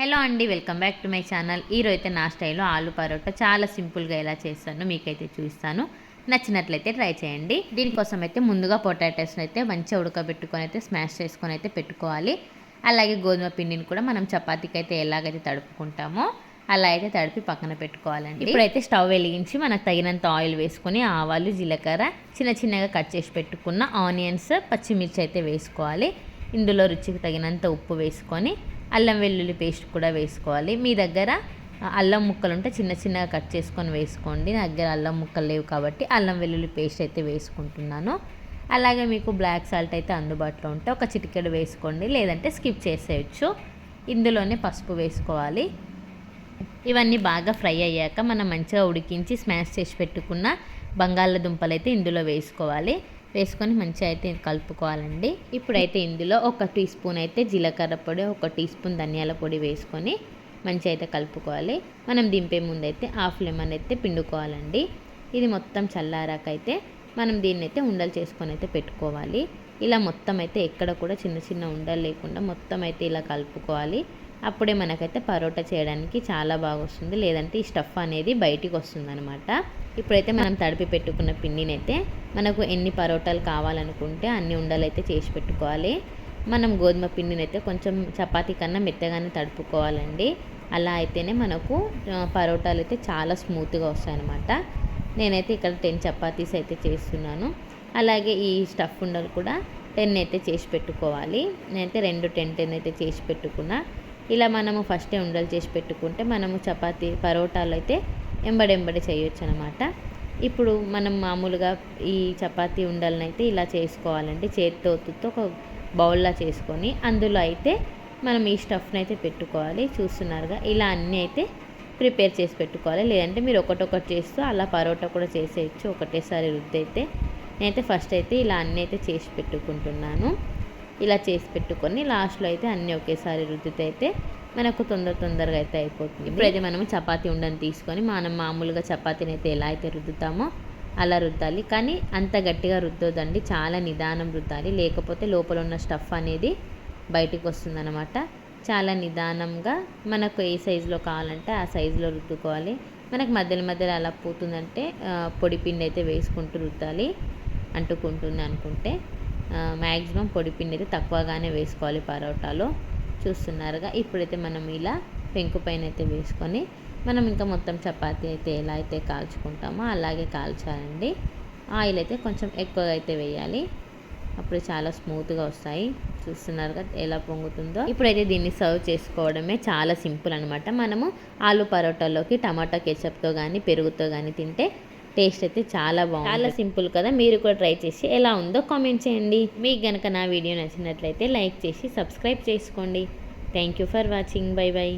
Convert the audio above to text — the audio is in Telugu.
హలో అండి welcome back to my channel. ఈరోజు అయితే నా స్టైల్లో ఆలు పరోటా చాలా సింపుల్గా ఎలా చేస్తానో మీకైతే చూపిస్తాను. నచ్చినట్లయితే ట్రై చేయండి. దీనికోసం అయితే ముందుగా పొటాటోస్ని అయితే మంచిగా ఉడకబెట్టుకొని అయితే స్మాష్ చేసుకొని అయితే పెట్టుకోవాలి. అలాగే గోధుమ పిండిని కూడా మనం చపాతీకి అయితే ఎలాగైతే తడుపుకుంటామో అలా అయితే తడిపి పక్కన పెట్టుకోవాలండి. ఇప్పుడైతే స్టవ్ వెలిగించి మనకు తగినంత ఆయిల్ వేసుకొని ఆవాలు జీలకర్ర చిన్న చిన్నగా కట్ చేసి పెట్టుకున్న ఆనియన్స్ పచ్చిమిర్చి అయితే వేసుకోవాలి. ఇందులో రుచికి తగినంత ఉప్పు వేసుకొని అల్లం వెల్లుల్లి పేస్ట్ కూడా వేసుకోవాలి. మీ దగ్గర అల్లం ముక్కలు ఉంటే చిన్న చిన్నగా కట్ చేసుకొని వేసుకోండి. నా దగ్గర అల్లం ముక్కలు లేవు కాబట్టి అల్లం వెల్లుల్లి పేస్ట్ అయితే వేసుకుంటున్నాను. అలాగే మీకు బ్లాక్ సాల్ట్ అయితే అందుబాటులో ఉంటే ఒక చిటికెడు వేసుకోండి. లేదంటే స్కిప్ చేసేయచ్చు. ఇందులోనే పసుపు వేసుకోవాలి. ఇవన్నీ బాగా ఫ్రై అయ్యాక మనం మంచిగా ఉడికించి స్మాష్ చేసి పెట్టుకున్న బంగాళదుంపలు అయితే ఇందులో వేసుకోవాలి. వేసుకొని మంచిగా అయితే కలుపుకోవాలండి. ఇప్పుడైతే ఇందులో ఒక టీ స్పూన్ అయితే జీలకర్ర పొడి ఒక టీ స్పూన్ ధనియాల పొడి వేసుకొని మంచిగా అయితే కలుపుకోవాలి. మనం దింపే ముందు అయితే హాఫ్ లెమన్ అయితే పిండుకోవాలండి. ఇది మొత్తం చల్లారాకైతే మనం దీన్ని అయితే ఉండలు చేసుకొని అయితే పెట్టుకోవాలి. ఇలా మొత్తం అయితే ఎక్కడ కూడా చిన్న చిన్న ఉండలు లేకుండా మొత్తం అయితే ఇలా కలుపుకోవాలి. అప్పుడే మనకైతే పరోటా చేయడానికి చాలా బాగా వస్తుంది లేదంటే ఈ స్టఫ్ అనేది బయటికి వస్తుంది అనమాట ఇప్పుడైతే మనం తడిపి పెట్టుకున్న పిండిని అయితే మనకు ఎన్ని పరోటాలు కావాలనుకుంటే అన్ని ఉండలు అయితే చేసి పెట్టుకోవాలి. మనం గోధుమ పిండిని అయితే కొంచెం చపాతీ కన్నా మెత్తగానే తడుపుకోవాలండి. అలా అయితేనే మనకు పరోటాలు అయితే చాలా స్మూత్గా వస్తాయన్నమాట నేనైతే ఇక్కడ టెన్ చపాతీస్ అయితే చేస్తున్నాను. అలాగే ఈ స్టఫ్ ఉండలు కూడా టెన్ అయితే చేసి పెట్టుకోవాలి. నేనైతే రెండు టెన్ టెన్ అయితే చేసి పెట్టుకున్నా. ఇలా మనము ఫస్టే ఉండలు చేసి పెట్టుకుంటే మనము చపాతీ పరోటాలు అయితే ఎంబడెంబడి చేయొచ్చు అనమాట ఇప్పుడు మనం మామూలుగా ఈ చపాతీ ఉండలను అయితే ఇలా చేసుకోవాలంటే చేతితో ఒత్తుతో ఒక బౌల్లా చేసుకొని అందులో అయితే మనం ఈ స్టఫ్ని అయితే పెట్టుకోవాలి. చూస్తున్నారుగా ఇలా అన్నీ అయితే ప్రిపేర్ చేసి పెట్టుకోవాలి. లేదంటే మీరు ఒకటొకటి చేస్తూ అలా పరోటా కూడా చేసేయచ్చు. ఒకటేసారి రుద్ది అయితే నేనైతే ఫస్ట్ అయితే ఇలా అన్నీ అయితే చేసి పెట్టుకుంటున్నాను. ఇలా చేసి పెట్టుకొని లాస్ట్లో అయితే అన్నీ ఒకేసారి రుద్దితే అయితే మనకు తొందర తొందరగా అయితే అయిపోతుంది. ఇప్పుడైతే మనం చపాతీ ఉండని తీసుకొని మనం మామూలుగా చపాతీని అయితే ఎలా అయితే రుద్దుతామో అలా రుద్దాలి. కానీ అంత గట్టిగా రుద్దొద్దండి. చాలా నిదానం రుద్దాలి. లేకపోతే లోపల ఉన్న స్టఫ్ అనేది బయటికి వస్తుందన్నమాట. చాలా నిదానంగా మనకు ఏ సైజులో కావాలంటే ఆ సైజులో రుద్దుకోవాలి. మనకు మధ్యలో మధ్యలో అలా పోతుందంటే పొడి పిండి అయితే వేసుకుంటూ రుద్దాలి అంటుకుంటుంది అనుకుంటే. మ్యాక్సిమం పొడి పిండి అయితే తక్కువగానే వేసుకోవాలి పరోటాలో. చూస్తున్నారుగా ఇప్పుడైతే మనం ఇలా పెంకు పైన అయితే వేసుకొని మనం ఇంకా మొత్తం చపాతీ అయితే ఎలా అయితే కాల్చుకుంటామో అలాగే కాల్చాలండి. ఆయిల్ అయితే కొంచెం ఎక్కువగా అయితే వేయాలి. అప్పుడు చాలా స్మూత్గా వస్తాయి. చూస్తున్నారుగా ఎలా పొంగుతుందో. ఇప్పుడైతే దీన్ని సర్వ్ చేసుకోవడమే చాలా సింపుల్ అనమాట మనము ఆలు పరోటాలోకి టమాటా కెచప్తో కానీ పెరుగుతో కానీ తింటే టేస్ట్ అయితే చాలా బాగుంది. చాలా సింపుల్ కదా మీరు కూడా ట్రై చేసి ఎలా ఉందో కామెంట్ చేయండి. మీకు కనుక నా వీడియో నచ్చినట్లయితే లైక్ చేసి సబ్స్క్రైబ్ చేసుకోండి. Thank you for watching. Bye bye.